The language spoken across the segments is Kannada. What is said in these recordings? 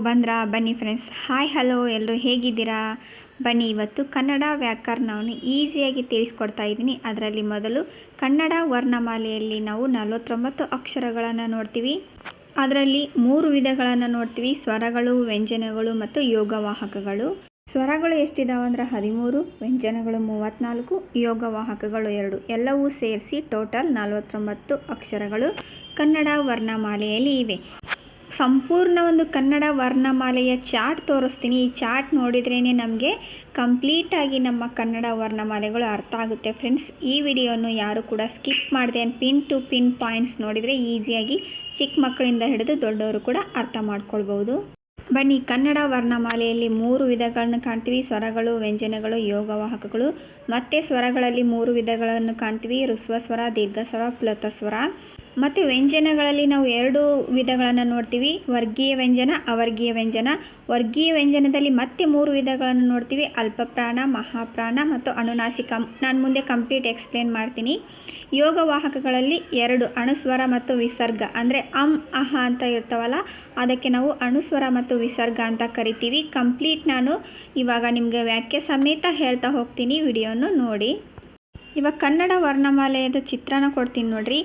ಬಂದ್ರಾ? ಬನ್ನಿ ಫ್ರೆಂಡ್ಸ್ ಹಾಯ್ ಹಲೋ ಎಲ್ಲರೂ ಹೇಗಿದ್ದೀರಾ? ಬನ್ನಿ, ಇವತ್ತು ಕನ್ನಡ ವ್ಯಾಕರಣವನ್ನು ಈಸಿಯಾಗಿ ತಿಳಿಸ್ಕೊಡ್ತಾ ಇದ್ದೀನಿ. ಅದರಲ್ಲಿ ಮೊದಲು ಕನ್ನಡ ವರ್ಣಮಾಲೆಯಲ್ಲಿ ನಾವು ನಲವತ್ತೊಂಬತ್ತು ಅಕ್ಷರಗಳನ್ನು ನೋಡ್ತೀವಿ. ಅದರಲ್ಲಿ ಮೂರು ವಿಧಗಳನ್ನು ನೋಡ್ತೀವಿ. ಸ್ವರಗಳು, ವ್ಯಂಜನಗಳು ಮತ್ತು ಯೋಗವಾಹಕಗಳು. ಸ್ವರಗಳು ಎಷ್ಟಿದಾವೆ ಅಂದರೆ ಹದಿಮೂರು, ವ್ಯಂಜನಗಳು ಮೂವತ್ತ್ನಾಲ್ಕು, ಯೋಗವಾಹಕಗಳು ಎರಡು. ಎಲ್ಲವೂ ಸೇರಿಸಿ ಟೋಟಲ್ ನಲವತ್ತೊಂಬತ್ತು ಅಕ್ಷರಗಳು ಕನ್ನಡ ವರ್ಣಮಾಲೆಯಲ್ಲಿ ಇವೆ. ಸಂಪೂರ್ಣ ಒಂದು ಕನ್ನಡ ವರ್ಣಮಾಲೆಯ ಚಾರ್ಟ್ ತೋರಿಸ್ತೀನಿ. ಈ ಚಾರ್ಟ್ ನೋಡಿದ್ರೇ ನಮಗೆ ಕಂಪ್ಲೀಟಾಗಿ ನಮ್ಮ ಕನ್ನಡ ವರ್ಣಮಾಲೆಗಳು ಅರ್ಥ ಆಗುತ್ತೆ. ಫ್ರೆಂಡ್ಸ್, ಈ ವಿಡಿಯೋನು ಯಾರು ಕೂಡ ಸ್ಕಿಪ್ ಮಾಡಿದೆ ಪಿನ್ ಟು ಪಿನ್ ಪಾಯಿಂಟ್ಸ್ ನೋಡಿದರೆ ಈಸಿಯಾಗಿ ಚಿಕ್ಕ ಮಕ್ಕಳಿಂದ ಹಿಡಿದು ದೊಡ್ಡವರು ಕೂಡ ಅರ್ಥ ಮಾಡ್ಕೊಳ್ಬೋದು ಬನ್ನಿ, ಕನ್ನಡ ವರ್ಣಮಾಲೆಯಲ್ಲಿ ಮೂರು ವಿಧಗಳನ್ನು ಕಾಣ್ತೀವಿ. ಸ್ವರಗಳು, ವ್ಯಂಜನಗಳು, ಯೋಗವಾಹಕಗಳು. ಮತ್ತು ಸ್ವರಗಳಲ್ಲಿ ಮೂರು ವಿಧಗಳನ್ನು ಕಾಣ್ತೀವಿ. ಋಸ್ವ ಸ್ವರ ದೀರ್ಘ ಸ್ವರ ಪ್ಲತ ಸ್ವರ ಮತ್ತು ವ್ಯಂಜನಗಳಲ್ಲಿ ನಾವು ಎರಡು ವಿಧಗಳನ್ನು ನೋಡ್ತೀವಿ. ವರ್ಗೀಯ ವ್ಯಂಜನ, ಅವರ್ಗೀಯ ವ್ಯಂಜನ. ವರ್ಗೀಯ ವ್ಯಂಜನದಲ್ಲಿ ಮತ್ತೆ ಮೂರು ವಿಧಗಳನ್ನು ನೋಡ್ತೀವಿ. ಅಲ್ಪಪ್ರಾಣ, ಮಹಾಪ್ರಾಣ ಮತ್ತು ಅನುನಾಸಿಕ. ನಾನು ಮುಂದೆ ಕಂಪ್ಲೀಟ್ ಎಕ್ಸ್ಪ್ಲೇನ್ ಮಾಡ್ತೀನಿ. ಯೋಗವಾಹಕಗಳಲ್ಲಿ ಎರಡು, ಅಣುಸ್ವರ ಮತ್ತು ವಿಸರ್ಗ. ಅಂದರೆ ಅಂ, ಅಹ ಅಂತ ಇರ್ತಾವಲ್ಲ, ಅದಕ್ಕೆ ನಾವು ಅಣುಸ್ವರ ಮತ್ತು ವಿಸರ್ಗ ಅಂತ ಕರಿತೀವಿ. ಕಂಪ್ಲೀಟ್ ನಾನು ಇವಾಗ ನಿಮಗೆ ವ್ಯಾಖ್ಯೆ ಸಮೇತ ಹೇಳ್ತಾ ಹೋಗ್ತೀನಿ ವಿಡಿಯೋನು ನೋಡಿ. ಇವಾಗ ಕನ್ನಡ ವರ್ಣಮಾಲೆಯದ ಚಿತ್ರನ ಕೊಡ್ತೀನಿ ನೋಡ್ರಿ.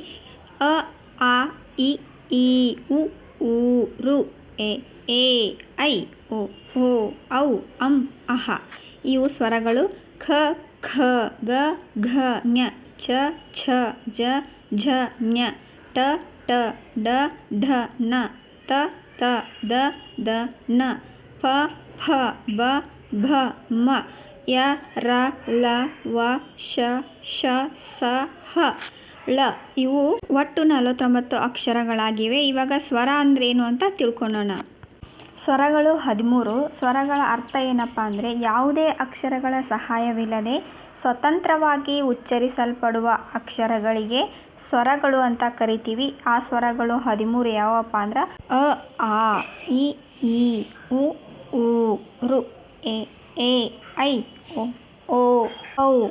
ಅ, ಆ, ಇ, ಈ, ಉ, ಊ, ರು, ಎ ಎ, ಐ ಓ ಓ ಔ, ಅಂ, ಅಹ. ಇವು ಸ್ವರಗಳು ಖ ಖ, ಗ, ಘ, ಞ, ಚ, ಛ, ಜ, ಝ, ಞ, ಟ ಟ, ಡ, ಢ, ನ, ತ ತ, ದ ದ, ನ, ಪ ಫ ಬ ಭ ಮ, ಯ, ರ, ಲ, ವ, ಶ ಶ, ಸ, ಹ. ಳ, ಇವು ಒಟ್ಟು ನಲವತ್ತೊಂಬತ್ತು ಅಕ್ಷರಗಳಾಗಿವೆ. ಇವಾಗ ಸ್ವರ ಅಂದ್ರೇನು ಅಂತ ತಿಳ್ಕೊಳ್ಳೋಣ ಸ್ವರಗಳು ಹದಿಮೂರು. ಸ್ವರಗಳ ಅರ್ಥ ಏನಪ್ಪ ಅಂದರೆ ಯಾವುದೇ ಅಕ್ಷರಗಳ ಸಹಾಯವಿಲ್ಲದೆ ಸ್ವತಂತ್ರವಾಗಿ ಉಚ್ಚರಿಸಲ್ಪಡುವ ಅಕ್ಷರಗಳಿಗೆ ಸ್ವರಗಳು ಅಂತ ಕರಿತೀವಿ. ಆ ಸ್ವರಗಳು ಹದಿಮೂರು ಯಾವಪ್ಪ ಅಂದ್ರೆ ಅ, ಆ, ಇ, ಈ, ಉ ಊ ರು, ಎ ಎ, ಐ ಓ ಓ, ಔ.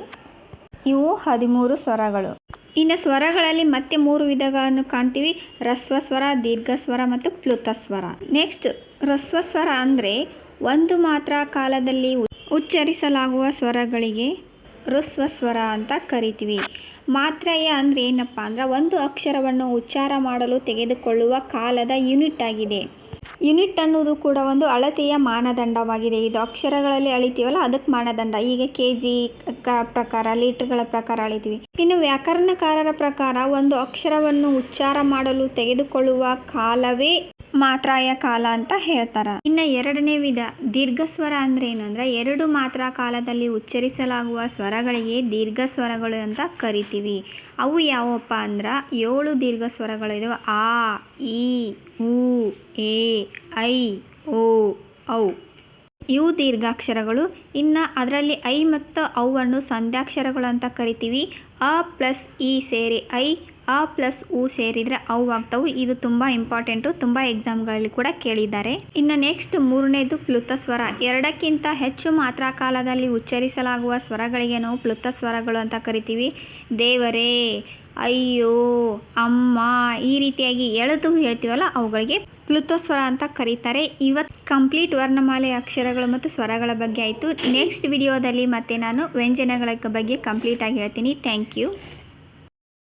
ಇವು ಹದಿಮೂರು ಸ್ವರಗಳು. ಇನ್ನು ಸ್ವರಗಳಲ್ಲಿ ಮತ್ತೆ ಮೂರು ವಿಧಗಳನ್ನು ಕಾಣ್ತೀವಿ. ರಸ್ವ ಸ್ವರ ದೀರ್ಘ ಸ್ವರ ಮತ್ತು ಪ್ಲುತ ಸ್ವರ ನೆಕ್ಸ್ಟ್ ರಸ್ವ ಸ್ವರ ಅಂದರೆ ಒಂದು ಮಾತ್ರ ಕಾಲದಲ್ಲಿ ಉಚ್ಚರಿಸಲಾಗುವ ಸ್ವರಗಳಿಗೆ ಋಸ್ವ ಸ್ವರ ಅಂತ ಕರಿತೀವಿ. ಮಾತ್ರೆಯ ಅಂದರೆ ಏನಪ್ಪ ಅಂದ್ರೆ ಒಂದು ಅಕ್ಷರವನ್ನು ಉಚ್ಚಾರ ಮಾಡಲು ತೆಗೆದುಕೊಳ್ಳುವ ಕಾಲದ ಯೂನಿಟ್ ಆಗಿದೆ. ಯೂನಿಟ್ ಅನ್ನೋದು ಕೂಡ ಒಂದು ಅಳತೆಯ ಮಾನದಂಡವಾಗಿದೆ. ಇದು ಅಕ್ಷರಗಳಲ್ಲಿ ಅಳಿತೀವಲ್ಲ, ಅದಕ್ಕೆ ಮಾನದಂಡ. ಈಗ ಕೆ ಜಿ ಪ್ರಕಾರ, ಲೀಟರ್ಗಳ ಪ್ರಕಾರ ಅಳಿತೀವಿ. ಇನ್ನು ವ್ಯಾಕರಣಕಾರರ ಪ್ರಕಾರ ಒಂದು ಅಕ್ಷರವನ್ನು ಉಚ್ಚಾರ ಮಾಡಲು ತೆಗೆದುಕೊಳ್ಳುವ ಕಾಲವೇ ಮಾತ್ರಾಯ ಕಾಲ ಅಂತ ಹೇಳ್ತಾರ. ಇನ್ನು ಎರಡನೇ ವಿಧ ದೀರ್ಘ ಸ್ವರ ಅಂದ್ರೆ ಏನು ಅಂದ್ರೆ ಎರಡು ಮಾತ್ರ ಕಾಲದಲ್ಲಿ ಉಚ್ಚರಿಸಲಾಗುವ ಸ್ವರಗಳಿಗೆ ದೀರ್ಘ ಸ್ವರಗಳು ಅಂತ ಕರಿತೀವಿ. ಅವು ಯಾವಪ್ಪ ಅಂದ್ರೆ ಏಳು ದೀರ್ಘ ಸ್ವರಗಳು ಇದಾವೆ ಆ ಇ ಉ, ಎ, ಐ, ಓ, ಔ. ಇವು ದೀರ್ಘಾಕ್ಷರಗಳು. ಇನ್ನು ಅದರಲ್ಲಿ ಐ ಮತ್ತು ಅವನ್ನು ಸಂಧ್ಯಾಕ್ಷರಗಳು ಅಂತ ಕರಿತೀವಿ. ಅ ಪ್ಲಸ್ ಇ ಸೇರಿ ಐ ಅ ಪ್ಲಸ್ ಉ ಸೇರಿದರೆ ಅವು ಆಗ್ತವು. ಇದು ತುಂಬ ಇಂಪಾರ್ಟೆಂಟು ತುಂಬ ಎಕ್ಸಾಮ್ಗಳಲ್ಲಿ ಕೂಡ ಕೇಳಿದ್ದಾರೆ. ಇನ್ನು ನೆಕ್ಸ್ಟ್ ಮೂರನೇದು ಪ್ಲುತ ಸ್ವರ. ಎರಡಕ್ಕಿಂತ ಹೆಚ್ಚು ಮಾತ್ರ ಕಾಲದಲ್ಲಿ ಉಚ್ಚರಿಸಲಾಗುವ ಸ್ವರಗಳಿಗೆ ನಾವು ಪ್ಲುತ ಸ್ವರಗಳು ಅಂತ ಕರಿತೀವಿ. ದೇವರೇ, ಅಯ್ಯೋ, ಅಮ್ಮ, ಈ ರೀತಿಯಾಗಿ ಎಳೆದು ಹೇಳ್ತೀವಲ್ಲ, ಅವುಗಳಿಗೆ ಪ್ಲುತಸ್ವರ ಅಂತ ಕರೀತಾರೆ. ಇವತ್ತು ಕಂಪ್ಲೀಟ್ ವರ್ಣಮಾಲೆ ಅಕ್ಷರಗಳು ಮತ್ತು ಸ್ವರಗಳ ಬಗ್ಗೆ ಆಯಿತು. ನೆಕ್ಸ್ಟ್ ವಿಡಿಯೋದಲ್ಲಿ ಮತ್ತೆ ನಾನು ವ್ಯಂಜನಗಳ ಬಗ್ಗೆ ಕಂಪ್ಲೀಟಾಗಿ ಹೇಳ್ತೀನಿ. Thank you